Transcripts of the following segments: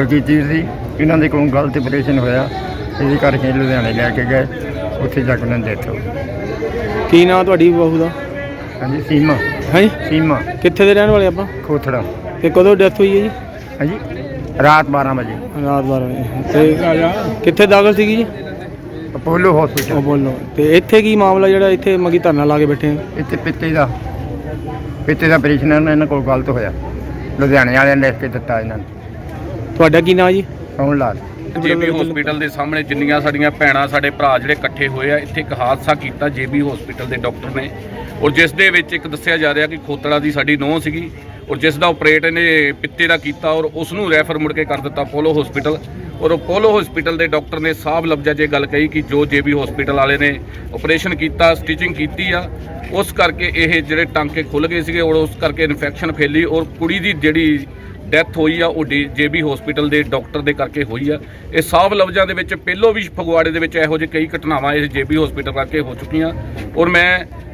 ਕੀਤੀ ਸੀ? ਇਹਨਾਂ ਦੇ ਕੋਲੋਂ ਗਲਤ ਆਪਰੇਸ਼ਨ ਹੋਇਆ। ਇਹਦੇ ਕਰਕੇ ਲੁਧਿਆਣੇ ਲੈ ਕੇ ਗਏ। ਉੱਥੇ ਜਾ ਕੇ ਉਹਨਾਂ ਦੀ ਡੈਥ ਹੋ ਗਈ ਕੀ ਨਾਂ ਤੁਹਾਡੀ ਬਹੂ ਦਾ? ਹਾਂਜੀ ਸੀਮਾ। ਹਾਂਜੀ ਸੀਮਾ। ਕਿੱਥੇ ਦੇ ਰਹਿਣ ਵਾਲੇ ਆਪਾਂ? ਖੋਥੜਾ। ਤੇ ਕਦੋਂ ਡੈਥ ਹੋਈ ਹੈ ਜੀ? ਹਾਂਜੀ ਰਾਤ 12 ਵਜੇ। ਰਾਤ 12 ਵਜੇ। ਤੇ ਕਿੱਥੇ ਦਾਖਲ ਸੀਗੀ ਜੀ? ਅਪੋਲੋ ਹਸਪੀਟਲ ਬੋਲੋ ਤੇ ਇੱਥੇ ਕੀ ਮਾਮਲਾ ਜਿਹੜਾ ਇੱਥੇ ਮਗੀ ਧਰਨਾ ਲਾ ਕੇ ਬੈਠੇ ਆ? ਇੱਥੇ ਪਿੱਤੇ ਦਾ। ਪਿੱਤੇ ਦਾ ਆਪਰੇਸ਼ਨ ਇਹਨਾਂ ਇਹਨਾਂ ਕੋਲ ਗਲਤ ਹੋਇਆ। ਲੁਧਿਆਣੇ ਵਾਲਿਆਂ ਨੇ ਲਿਖ ਕੇ ਦਿੱਤਾ ਇਹਨਾਂ ਨੂੰ। ਤੁਹਾਡਾ ਕੀ ਨਾਂ ਜੀ? ਕੌਣ ਲਾਲ। ਜੇਬੀ ਹਸਪੀਟਲ ਦੇ ਸਾਹਮਣੇ ਜਿੰਨੀਆਂ ਸਾਡੀਆਂ ਭੈਣਾਂ ਸਾਡੇ ਭਰਾ ਜਿਹੜੇ ਇਕੱਠੇ ਹੋਏ ਆ ਇੱਥੇ ਇੱਕ ਹਾਦਸਾ ਕੀਤਾ ਜੇਬੀ ਹਸਪੀਟਲ ਦੇ ਡਾਕਟਰ ਨੇ। ਔਰ ਜਿਸ ਦੇ ਵਿੱਚ ਇੱਕ ਦੱਸਿਆ ਜਾ ਰਿਹਾ ਕਿ ਖੋਤੜਾ ਦੀ ਸਾਡੀ ਨੋਹ ਸੀਗੀ ਔਰ ਜਿਸ ਦਾ ਆਪਰੇਟ ਇਹਨੇ ਪਿੱਤੇ ਦਾ ਕੀਤਾ ਔਰ ਉਸ ਨੂੰ ਰੈਫਰ ਮੁੜ ਕੇ ਕਰ ਦਿੱਤਾ ਪੋਲੋ ਹਸਪੀਟਲ ਔਰ ਉਹ ਪੋਲੋ ਹਸਪੀਟਲ ਦੇ ਡਾਕਟਰ ਨੇ ਸਾਫ਼ ਲਫ਼ਜ਼ਾਂ 'ਚ ਇਹ ਗੱਲ ਕਹੀ ਕਿ ਜੋ ਜੇਬੀ ਹਸਪੀਟਲ ਵਾਲੇ ਨੇ ਆਪਰੇਸ਼ਨ ਕੀਤਾ ਸਟਿਚਿੰਗ ਕੀਤੀ ਆ ਉਸ ਕਰਕੇ ਇਹ ਜਿਹੜੇ ਟਾਂਕੇ ਖੁੱਲ ਗਏ ਸੀਗੇ ਔਰ ਉਸ ਕਰਕੇ ਇਨਫੈਕਸ਼ਨ ਫੈਲੀ ਔਰ ਕੁੜੀ ਦੀ ਜਿਹੜੀ ਡੈਥ ਹੋਈ ਆ, ਉਹ ਜੇਬੀ ਹਸਪੀਟਲ ਦੇ ਡਾਕਟਰ ਦੇ ਕਰਕੇ ਹੋਈ ਆ। ਇਹ ਸਾਫ਼ ਲਫ਼ਜ਼ਾਂ ਦੇ ਵਿੱਚ ਪਹਿਲੋਂ ਵੀ ਫਗਵਾੜੇ ਦੇ ਵਿੱਚ ਇਹੋ ਜਿਹੇ ਕਈ ਘਟਨਾਵਾਂ ਇਸ ਜੇਬੀ ਹਸਪੀਟਲ ਕਰਕੇ ਹੋ ਚੁੱਕੀਆਂ। ਔਰ ਮੈਂ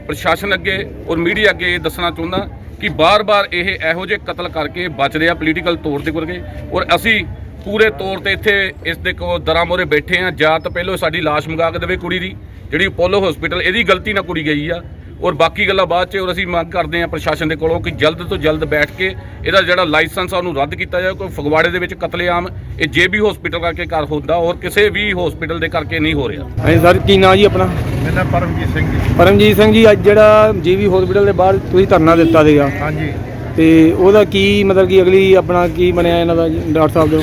ਪ੍ਰਸ਼ਾਸਨ ਅੱਗੇ ਔਰ ਮੀਡੀਆ ਅੱਗੇ ਇਹ ਦੱਸਣਾ ਚਾਹੁੰਦਾ ਕਿ ਬਾਰ-ਬਾਰ ਇਹ ਇਹੋ ਜਿਹੇ ਕਤਲ ਕਰਕੇ ਬਚ ਰਿਹਾ ਪੋਲੀਟੀਕਲ ਤੌਰ ਤੇ ਕਰਕੇ ਔਰ ਅਸੀਂ ਪੂਰੇ ਤੌਰ ਤੇ ਇੱਥੇ ਇਸ ਦੇ ਕੋ ਦਰਾਂ ਮੋਰੇ ਬੈਠੇ ਆ। ਜਾਂ ਤਾਂ ਪਹਿਲੋਂ ਸਾਡੀ ਲਾਸ਼ ਮੰਗਾ ਕੇ ਦੇਵੇ ਕੁੜੀ ਦੀ, ਜਿਹੜੀ ਅਪੋਲੋ ਹਸਪੀਟਲ, ਇਹਦੀ ਗਲਤੀ ਨਾਲ ਕੁੜੀ ਗਈ ਆ। ਔਰ ਬਾਕੀ ਗੱਲਾਂ ਬਾਅਦ ਚ ਔਰ ਅਸੀਂ ਮੰਗ ਕਰਦੇ ਹਾਂ ਪ੍ਰਸ਼ਾਸਨ ਦੇ ਕੋਲੋਂ ਕਿ ਜਲਦ ਤੋਂ ਜਲਦ ਬੈਠ ਕੇ ਇਹਦਾ ਜਿਹੜਾ ਲਾਇਸੈਂਸ ਆ ਉਹਨੂੰ ਰੱਦ ਕੀਤਾ ਜਾਵੇ ਕੋਈ ਫਗਵਾੜੇ ਦੇ ਵਿੱਚ ਕਤਲੇਆਮ ਇਹ ਜੇਬੀ ਹਸਪੀਟਲ ਕਰਕੇ ਕਰ ਹੁੰਦਾ ਔਰ ਕਿਸੇ ਵੀ ਹਸਪੀਟਲ ਦੇ ਕਰਕੇ ਨਹੀਂ ਹੋ ਰਿਹਾ। ਹਾਂਜੀ ਸਰ ਕੀ ਨਾਂ ਜੀ ਆਪਣਾ? ਮੇਰਾ ਨਾਮ ਪਰਮਜੀਤ ਸਿੰਘ ਜੀ। ਪਰਮਜੀਤ ਸਿੰਘ ਜੀ ਅੱਜ ਜਿਹੜਾ ਜੀਵੀ ਹਸਪੀਟਲ ਦੇ ਬਾਹਰ ਤੁਸੀਂ ਧਰਨਾ ਦਿੱਤਾ ਸੀਗਾ। ਹਾਂਜੀ। ਤੇ ਉਹਦਾ ਕੀ ਮਤਲਬ ਕਿ ਅਗਲੀ ਆਪਣਾ ਕੀ ਬਣਿਆ ਇਹਨਾਂ ਦਾ ਜੀ, ਡਾਕਟਰ ਸਾਹਿਬ ਦਾ?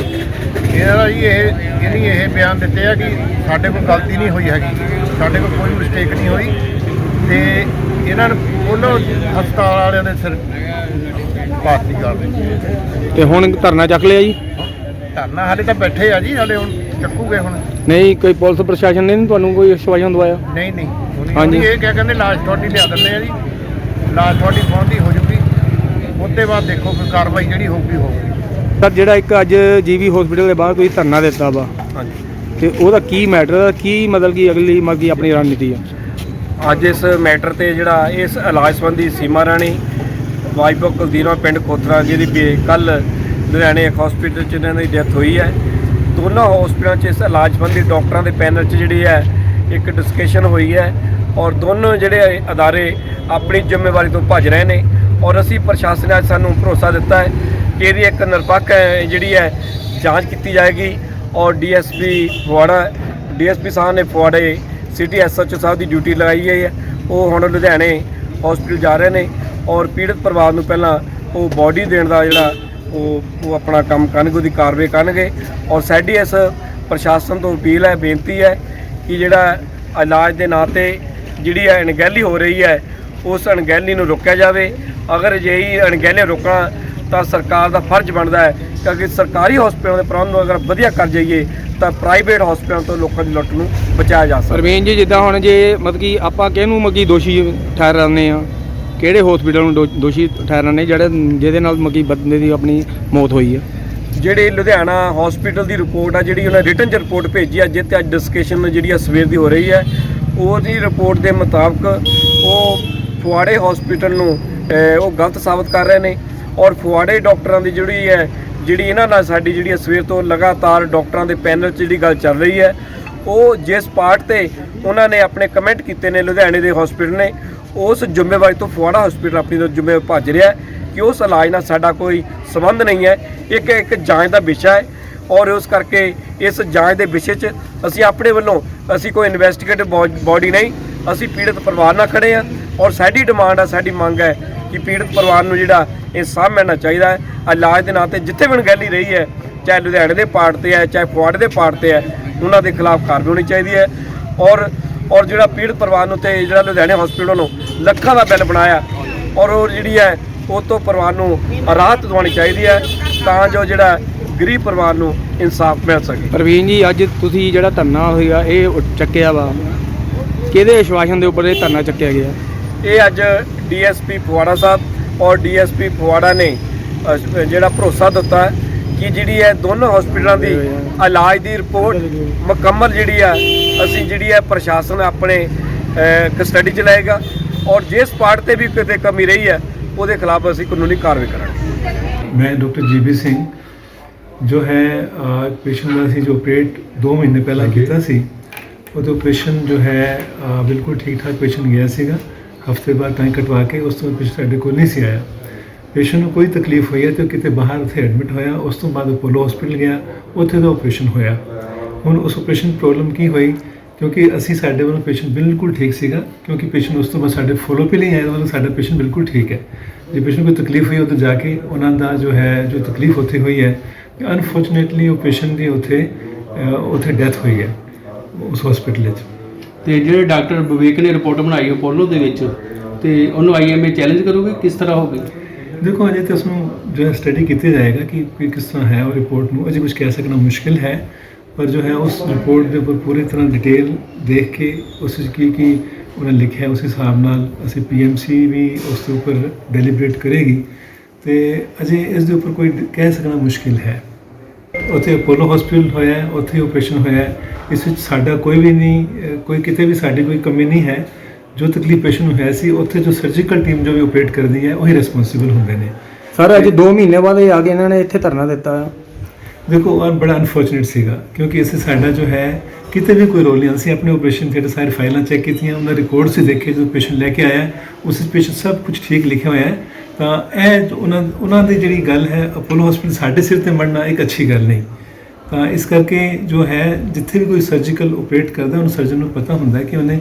ਇਹਦਾ ਜੀ ਇਹ ਇਹਨੀ ਇਹ ਬਿਆਨ ਦਿੱਤੇ ਆ ਕਿ ਸਾਡੇ ਕੋਲ ਗਲਤੀ ਨਹੀਂ ਹੋਈ ਹੈਗੀ। ਸਾਡੇ ਕੋਲ ਕੋਈ ਮਿਸਟੇਕ ਨਹੀਂ ਹੋਈ। ਤੇ ਇਹਨਾਂ ਨੂੰ ਉਹਨਾਂ ਹਸਪਤਾਲ ਵਾਲਿਆਂ ਦੇ ਸਿਰ ਪਾਤੀ ਕਰ ਦਿੱਤੀ। ਤੇ ਹੁਣ ਧਰਨਾ ਚੱਕ ਲਿਆ ਜੀ? ਧਰਨਾ ਹਾਲੇ ਤਾਂ ਬੈਠੇ ਆ ਜੀ ਹਾਲੇ ਹੁਣ ਚੱਕੂਗੇ ਹੁਣ। ਨਹੀਂ ਕੋਈ ਪੁਲਿਸ ਪ੍ਰਸ਼ਾਸਨ ਨੇ ਨੀ ਤੁਹਾਨੂੰ ਕੋਈ ਆਸ਼ਵਾਸਨ ਦਵਾਇਆ? ਨਹੀਂ ਨਹੀਂ। ਹਾਂਜੀ। ਹਾਂਜੀ ਇਹ ਕਿਆ ਕਹਿੰਦੇ ਲਾਸ਼ ਤੁਹਾਡੀ ਲਿਆ ਦਿੰਦੇ ਆ ਜੀ। ਲਾਸ਼ ਤੁਹਾਡੀ ਪਹੁੰਚਦੀ ਹੋ ਜੂਗੀ। ਉਹਦੇ ਬਾਅਦ ਦੇਖੋ ਕੋਈ ਕਾਰਵਾਈ ਜਿਹੜੀ ਹੋਊਗੀ ਹੋਊਗੀ। ਸਰ ਜਿਹੜਾ ਇੱਕ ਅੱਜ ਜੀਵੀ ਹਸਪੀਟਲ ਦੇ ਬਾਹਰ ਤੁਸੀਂ ਧਰਨਾ ਦਿੱਤਾ ਵਾ ਹਾਂਜੀ। ਤੇ ਉਹਦਾ ਕੀ ਮੈਟਰ ਕੀ ਮਤਲਬ ਕਿ ਅਗਲੀ ਮਤਲਬ ਕਿ ਆਪਣੀ ਰਣਨੀਤੀ ਆ? ਅੱਜ ਇਸ ਮੈਟਰ ਤੇ ਜਿਹੜਾ ਇਸ ਇਲਾਜ ਸੰਬੰਧੀ ਸੀਮਾ ਰਾਣੀ ਵਾਈਫ ਆਫ ਕੁਲਦੀਨਾ ਪਿੰਡ ਕੋਤਰਾ ਜਿਹਦੀ ਕੱਲ ਲੁਧਿਆਣੇ ਇੱਕ ਹਸਪੀਟਲ 'ਚ ਇਹਨਾਂ ਦੀ ਡੈਥ ਹੋਈ ਹੈ। ਦੋਨਾਂ ਹਸਪੀਟਲਾਂ 'ਚ ਇਸ ਇਲਾਜ ਸੰਬੰਧੀ ਡਾਕਟਰਾਂ ਦੇ ਪੈਨਲ 'ਚ ਜਿਹੜੀ ਹੈ, ਇੱਕ ਡਿਸਕਸ਼ਨ ਹੋਈ ਹੈ ਔਰ ਦੋਨੋਂ ਜਿਹੜੇ ਅਦਾਰੇ ਆਪਣੀ ਜ਼ਿੰਮੇਵਾਰੀ ਤੋਂ ਭੱਜ ਰਹੇ ਨੇ ਔਰ ਅਸੀਂ ਪ੍ਰਸ਼ਾਸਨ ਨੇ ਅੱਜ ਸਾਨੂੰ ਭਰੋਸਾ ਦਿੱਤਾ ਹੈ ਕਿ ਇਹਦੀ ਇੱਕ ਨਿਰਪੱਖ ਜਿਹੜੀ ਹੈ, ਜਾਂਚ ਕੀਤੀ ਜਾਏਗੀ ਔਰ ਡੀਐਸਪੀ ਫਗਵਾੜਾ, ਡੀਐਸਪੀ ਸਾਹਿਬ ਨੇ ਫਗਵਾੜੇ ਸਿਟੀ ਐਸਐਚਓ ਸਾਹਿਬ ਦੀ ਡਿਊਟੀ ਲਗਾਈ ਗਈ ਹੈ। ਉਹ ਹੁਣ ਲੁਧਿਆਣੇ ਹਸਪੀਟਲ ਜਾ ਰਹੇ ਨੇ ਔਰ ਪੀੜਤ ਪਰਿਵਾਰ ਨੂੰ ਪਹਿਲਾਂ ਉਹ ਬਾਡੀ ਦੇਣ ਦਾ ਜਿਹੜਾ ਉਹ ਉਹ ਆਪਣਾ ਕੰਮ ਕਰਨਗੇ, ਉਹਦੀ ਕਾਰਵਾਈ ਕਰਨਗੇ। ਔਰ ਸਾਡੀ ਇਸ ਪ੍ਰਸ਼ਾਸਨ ਤੋਂ ਅਪੀਲ ਹੈ, ਬੇਨਤੀ ਹੈ ਕਿ ਜਿਹੜਾ ਇਲਾਜ ਦੇ ਨਾਂ ਤੇ ਜਿਹੜੀ ਹੈ ਅਣਗਹਿਲੀ ਹੋ ਰਹੀ ਹੈ, ਉਸ ਅਣਗਹਿਲੀ ਨੂੰ ਰੋਕਿਆ ਜਾਵੇ। ਅਗਰ ਅਜਿਹੀ ਅਣਗਹਿਲੀ ਰੋਕਣਾ ਤਾਂ ਸਰਕਾਰ ਦਾ ਫਰਜ਼ ਬਣਦਾ ਹੈ ਕਿਉਂਕਿ ਸਰਕਾਰੀ ਹਸਪਤਾਲਾਂ ਦੇ ਪ੍ਰਬੰਧ ਨੂੰ ਅਗਰ ਵਧੀਆ ਕਰ ਜਾਈਏ ਤਾਂ ਪ੍ਰਾਈਵੇਟ ਹਸਪਤਾਲਾਂ ਤੋਂ ਲੋਕਾਂ ਦੀ ਲੁੱਟ ਨੂੰ ਬਚਾਇਆ ਜਾ ਸਕਦਾ ਪਰਵੀਨ ਜੀ ਜਿੱਦਾਂ ਹੁਣ ਜੇ ਮਤਲਬ ਕਿ ਆਪਾਂ ਕਿਹਨੂੰ ਮਤਲਬ ਕਿ ਦੋਸ਼ੀ ਠਹਿਰਾਉਂਦੇ ਆ ਕਿਹੜੇ ਹਸਪੀਟਲ ਨੂੰ ਦੋਸ਼ੀ ਠਹਿਰਾਉਂਦੇ ਜਿਹੜੇ ਜਿਹਦੇ ਨਾਲ ਮਤਲਬ ਕਿ ਬੰਦੇ ਦੀ ਆਪਣੀ ਮੌਤ ਹੋਈ ਆ ਜਿਹੜੇ ਲੁਧਿਆਣਾ ਹਸਪੀਟਲ ਦੀ ਰਿਪੋਰਟ ਆ ਜਿਹੜੀ ਉਹਨਾਂ ਰਿਟਨ ਚ ਰਿਪੋਰਟ ਭੇਜੀ ਆ ਜਿੱਤੇ ਅੱਜ ਡਿਸਕਸ਼ਨ ਜਿਹੜੀ ਆ ਸਵੇਰ ਦੀ ਹੋ ਰਹੀ ਹੈ ਉਹਦੀ ਰਿਪੋਰਟ ਦੇ ਮੁਤਾਬਕ ਉਹ ਫੁਆੜੇ ਹਸਪੀਟਲ ਨੂੰ ਉਹ ਗਲਤ ਸਾਬਤ ਕਰ ਰਹੇ ਨੇ। ਔਰ ਫੁਆੜੇ ਡਾਕਟਰਾਂ ਦੀ ਜਿਹੜੀ ਹੈ, ਜਿਹੜੀ ਇਹਨਾਂ ਨਾਲ ਸਾਡੀ ਜਿਹੜੀ ਹੈ ਸਵੇਰ ਤੋਂ ਲਗਾਤਾਰ ਡਾਕਟਰਾਂ ਦੇ ਪੈਨਲ 'ਚ ਜਿਹੜੀ ਗੱਲ ਚੱਲ ਰਹੀ ਹੈ, ਉਹ ਜਿਸ ਪਾਰਟ ਤੇ ਉਹਨਾਂ ਨੇ ਆਪਣੇ ਕਮੈਂਟ ਕੀਤੇ ਨੇ ਲੁਧਿਆਣੇ ਦੇ ਹਸਪੀਟਲ ਨੇ, ਉਸ ਜ਼ਿੰਮੇਵਾਰੀ ਤੋਂ ਫੁਆੜਾ ਹਸਪੀਟਲ ਆਪਣੀ ਤੋਂ ਜ਼ਿੰਮੇਵਾਰੀ ਭੱਜ ਰਿਹਾ ਕਿ ਉਸ ਇਲਾਜ ਨਾਲ ਸਾਡਾ ਕੋਈ ਸੰਬੰਧ ਨਹੀਂ ਹੈ, ਇੱਕ ਇੱਕ ਜਾਂਚ ਦਾ ਵਿਸ਼ਾ ਹੈ ਔਰ ਉਸ ਕਰਕੇ ਇਸ ਜਾਂਚ ਦੇ ਵਿਸ਼ੇ 'ਚ ਅਸੀਂ ਆਪਣੇ ਵੱਲੋਂ ਅਸੀਂ ਕੋਈ ਇਨਵੈਸਟੀਗੇਟਿਵ ਬਾਡੀ ਨਹੀਂ, ਅਸੀਂ ਪੀੜਤ ਪਰਿਵਾਰ ਨਾਲ ਖੜੇ ਆ ਔਰ ਸਾਡੀ ਡਿਮਾਂਡ ਆ, ਸਾਡੀ ਮੰਗ ਹੈ ਕਿ ਪੀੜਤ ਪਰਿਵਾਰ ਨੂੰ ਜਿਹੜਾ ਇਨਸਾਫ ਮਿਲਣਾ ਚਾਹੀਦਾ ਹੈ। ਇਲਾਜ ਦੇ ਨਾਂ ਤੇ ਜਿੱਥੇ ਵੀ ਅਣਗਹਿਲੀ ਰਹੀ ਹੈ ਚਾਹੇ ਲੁਧਿਆਣੇ ਦੇ ਪਾਰਟ ਤੇ ਹੈ ਚਾਹੇ ਫੁਆੜੇ ਦੇ ਪਾਰਟ ਤੇ ਹੈ ਉਹਨਾਂ ਦੇ ਖਿਲਾਫ ਕਾਰਵਾਈ ਹੋਣੀ ਚਾਹੀਦੀ ਹੈ। ਔਰ ਔਰ ਜਿਹੜਾ ਪੀੜਤ ਪਰਿਵਾਰ ਨੂੰ ਤੇ ਜਿਹੜਾ ਲੁਧਿਆਣੇ ਹਸਪੀਟਲ ਨੂੰ ਲੱਖਾਂ ਦਾ ਬਿੱਲ ਬਣਾਇਆ ਔਰ ਉਹ ਜਿਹੜੀ ਹੈ ਉਹ ਤੋਂ ਪਰਿਵਾਰ ਨੂੰ ਰਾਹਤ ਦਿਵਾਉਣੀ ਚਾਹੀਦੀ ਹੈ ਤਾਂ ਜੋ ਜਿਹੜਾ ਗਰੀਬ ਪਰਿਵਾਰ ਨੂੰ ਇਨਸਾਫ ਮਿਲ ਸਕੇ। ਪ੍ਰਵੀਨ ਜੀ ਅੱਜ ਤੁਸੀਂ ਜਿਹੜਾ ਧਰਨਾ ਹੋਇਆ ਇਹ ਚੱਕਿਆ ਵਾ। ਕਿਹਦੇ ਆਸ਼ਵਾਸਨ ਦੇ ਉੱਪਰ ਇਹ ਧਰਨਾ ਚੱਕਿਆ ਗਿਆ? ਇਹ ਅੱਜ ਡੀਐਸਪੀ ਫਗਵਾੜਾ ਸਾਹਿਬ ਔਰ ਡੀਐਸਪੀ ਫਗਵਾੜਾ ਨੇ ਜਿਹੜਾ ਭਰੋਸਾ ਦਿੱਤਾ ਕਿ ਜਿਹੜੀ ਹੈ ਦੋਨੋਂ ਹਸਪੀਟਲਾਂ ਦੀ ਇਲਾਜ ਦੀ ਰਿਪੋਰਟ ਮੁਕੰਮਲ ਜਿਹੜੀ ਹੈ ਅਸੀਂ ਜਿਹੜੀ ਹੈ ਪ੍ਰਸ਼ਾਸਨ ਆਪਣੇ ਕਸਟਡੀ 'ਚ ਲਏਗਾ ਔਰ ਜਿਸ ਪਾਰਟ ਤੇ ਵੀ ਕਿਤੇ ਕਮੀ ਰਹੀ ਹੈ ਉਹਦੇ ਖਿਲਾਫ ਅਸੀਂ ਕਾਨੂੰਨੀ ਕਾਰਵਾਈ ਕਰਾਂਗੇ। ਮੈਂ ਡਾਕਟਰ ਜੀਬੀ ਸਿੰਘ ਜੋ ਹੈ ਪੇਸ਼ੈਂਟ ਦਾ ਸੀ ਜੋ ਆਪਰੇਟ 2 ਮਹੀਨੇ ਪਹਿਲਾਂ ਕੀਤਾ ਸੀ ਉਹਦਾ ਆਪਰੇਸ਼ਨ ਜੋ ਹੈ ਬਿਲਕੁਲ ਠੀਕ ਠਾਕ ਪੇਸ਼ੈਂਟ ਗਿਆ ਸੀਗਾ। ਹਫ਼ਤੇ ਬਾਅਦ ਟਾਈਮ ਕਟਵਾ ਕੇ ਉਸ ਤੋਂ ਪੇਸ਼ੈਂਟ ਸਾਡੇ ਕੋਲ ਨਹੀਂ ਸੀ ਆਇਆ। ਪੇਸ਼ੈਂਟ ਨੂੰ ਕੋਈ ਤਕਲੀਫ ਹੋਈ ਹੈ ਤੇ ਉਹ ਕਿਤੇ ਬਾਹਰ ਉੱਥੇ ਐਡਮਿਟ ਹੋਇਆ, ਉਸ ਤੋਂ ਬਾਅਦ ਅਪੋਲੋ ਹਸਪੀਟਲ ਗਿਆ, ਉੱਥੇ ਦਾ ਆਪਰੇਸ਼ਨ ਹੋਇਆ। ਹੁਣ ਉਸ ਆਪਰੇਸ਼ਨ ਪ੍ਰੋਬਲਮ ਕੀ ਹੋਈ? ਕਿਉਂਕਿ ਅਸੀਂ ਸਾਡੇ ਵੱਲੋਂ ਪੇਸ਼ੈਂਟ ਬਿਲਕੁਲ ਠੀਕ ਸੀਗਾ, ਕਿਉਂਕਿ ਪੇਸ਼ੈਂਟ ਉਸ ਤੋਂ ਬਾਅਦ ਸਾਡੇ ਫੋਲੋ ਪੇ ਲਈ ਆਇਆ ਵੱਲੋਂ ਸਾਡਾ ਪੇਸ਼ੈਂਟ ਬਿਲਕੁਲ ਠੀਕ ਹੈ। ਜੇ ਪੇਸ਼ੈਂਟ ਕੋਈ ਤਕਲੀਫ ਹੋਈ ਉਦੋਂ ਜਾ ਕੇ, ਉਹਨਾਂ ਦਾ ਜੋ ਹੈ, ਜੋ ਤਕਲੀਫ ਉੱਥੇ ਹੋਈ ਹੈ ਅਨਫੋਰਚੂਨੇਟਲੀ ਉਹ ਪੇਸ਼ੈਂਟ ਦੀ ਉੱਥੇ ਉੱਥੇ ਡੈਥ ਹੋਈ ਹੈ, ਉਸ ਹਸਪੀਟਲ ਵਿੱਚ। ਤੇ ਜਿਹੜੇ ਡਾਕਟਰ ਵਿਵੇਕ ਨੇ ਰਿਪੋਰਟ ਬਣਾਈ ਅਪੋਲੋ ਦੇ ਵਿੱਚ, ਤੇ ਉਹਨੂੰ ਆਈਐਮਏ ਚੈਲੰਜ ਕਰੋਗੇ? ਕਿਸ ਤਰ੍ਹਾਂ ਹੋਗੀ ਦੇਖੋ, ਅਜੇ ਤਾਂ ਉਸਨੂੰ ਜੋ ਹੈ ਸਟੱਡੀ ਕੀਤੀ ਜਾਏਗਾ ਕਿ ਕਿ ਕਿਸ ਤਰ੍ਹਾਂ ਹੈ ਉਹ ਰਿਪੋਰਟ ਨੂੰ। ਅਜੇ ਕੁਝ ਕਹਿ ਸਕਣਾ ਮੁਸ਼ਕਿਲ ਹੈ, ਪਰ ਜੋ ਹੈ ਉਸ ਰਿਪੋਰਟ ਦੇ ਉੱਪਰ ਪੂਰੀ ਤਰ੍ਹਾਂ ਡਿਟੇਲ ਦੇਖ ਕੇ ਉਸ ਵਿੱਚ ਕੀ ਕੀ ਉਹਨਾਂ ਲਿਖਿਆ ਉਸ ਹਿਸਾਬ ਨਾਲ ਅਸੀਂ ਪੀਐਮਸੀ ਵੀ ਉਸ ਦੇ ਉੱਪਰ ਡੈਲੀਬਰੇਟ ਕਰੇਗੀ। ਤੇ ਅਜੇ ਇਸ ਦੇ ਉੱਪਰ ਕੋਈ ਕਹਿ ਸਕਣਾ ਮੁਸ਼ਕਿਲ ਹੈ। ਉੱਥੇ ਅਪੋਲੋ ਹਸਪੀਟਲ ਹੋਇਆ ਹੈ, ਉੱਥੇ ਆਪਰੇਸ਼ਨ ਹੋਇਆ ਹੈ। ਇਸ ਵਿੱਚ ਸਾਡਾ ਕੋਈ ਵੀ ਨਹੀਂ ਕੋਈ ਕਿਤੇ ਵੀ ਸਾਡੀ ਕੋਈ ਕਮੀ ਨਹੀਂ ਹੈ। ਜੋ ਤਕਲੀਫ ਪੇਸ਼ੈਂਟ ਨੂੰ ਹੈ ਸੀ ਉੱਥੇ ਜੋ ਸਰਜੀਕਲ ਟੀਮ ਜੋ ਵੀ ਆਪਰੇਟ ਕਰਦੀ ਹੈ ਉਹੀ ਰਿਸਪੌਂਸਿਬਲ ਹੁੰਦੇ ਨੇ। ਸਰ ਅੱਜ 2 ਮਹੀਨੇ ਬਾਅਦ ਇਹ ਆ ਕੇ ਇਹਨਾਂ ਨੇ ਇੱਥੇ ਧਰਨਾ ਦਿੱਤਾ। ਦੇਖੋ ਉਹ ਬੜਾ ਅਨਫੋਰਚੂਨੇਟ ਸੀਗਾ ਕਿਉਂਕਿ ਇਸੇ ਸਾਡਾ ਜੋ ਹੈ ਕਿਤੇ ਵੀ ਕੋਈ ਰੋਲ ਨਹੀਂ। ਅਸੀਂ ਆਪਣੇ ਆਪਰੇਸ਼ਨ ਥੀਏਟਰ ਸਾਰੀ ਫਾਈਲਾਂ ਚੈੱਕ ਕੀਤੀਆਂ ਉਹਨਾਂ ਰਿਕਾਰਡਸ ਵੀ ਦੇਖੇ ਜੋ ਪੇਸ਼ੈਂਟ ਲੈ ਕੇ ਆਇਆ ਉਸ ਪੇਸ਼ੈਂਟ ਸਭ ਕੁਝ ਠੀਕ ਲਿਖਿਆ ਹੋਇਆ ਹੈ। ਤਾਂ ਇਹ ਉਹਨਾਂ ਉਹਨਾਂ ਦੀ ਜਿਹੜੀ ਗੱਲ ਹੈ ਅਪੋਲੋ ਹਸਪੀਟਲ ਸਾਡੇ ਸਿਰ ਤੇ ਮੰਨਣਾ ਇੱਕ ਅੱਛੀ ਗੱਲ ਨਹੀਂ। ਤਾਂ ਇਸ ਕਰਕੇ ਜੋ ਹੈ, ਜਿੱਥੇ ਵੀ ਕੋਈ ਸਰਜੀਕਲ ਆਪਰੇਟ ਕਰਦਾ, ਉਹਨੂੰ ਸਰਜਨ ਨੂੰ ਪਤਾ ਹੁੰਦਾ ਕਿ ਉਹਨੇ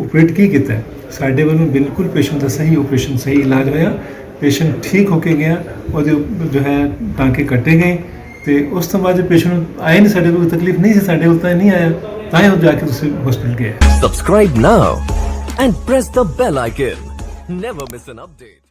ਆਪਰੇਟ ਕੀ ਕੀਤਾ ਸਾਡੇ ਵੱਲੋਂ ਬਿਲਕੁਲ ਪੇਸ਼ੈਂਟ ਦਾ ਸਹੀ ਆਪਰੇਸ਼ਨ ਸਹੀ ਇਲਾਜ ਹੋਇਆ। ਪੇਸ਼ੈਂਟ ਠੀਕ ਹੋ ਕੇ ਗਿਆ, ਉਹਦੇ ਜੋ ਹੈ, ਟਾਂਕੇ ਕੱਟੇ ਗਏ। ਤੇ ਉਸ ਤੋਂ ਬਾਅਦ ਪੇਸ਼ੈਂਟ ਨੂੰ ਆਏ ਨਹੀਂ ਸਾਡੇ ਕੋਲ ਕੋਈ ਤਕਲੀਫ ਨਹੀਂ ਸੀ, ਸਾਡੇ ਕੋਲ ਤਾਂ ਨਹੀਂ ਆਇਆ, ਤਾਂ ਹੀ ਉਹ ਜਾ ਕੇ ਤੁਸੀਂ ਹਸਪੀਟਲ ਗਿਆ Subscribe now and press the bell icon. Never miss an update.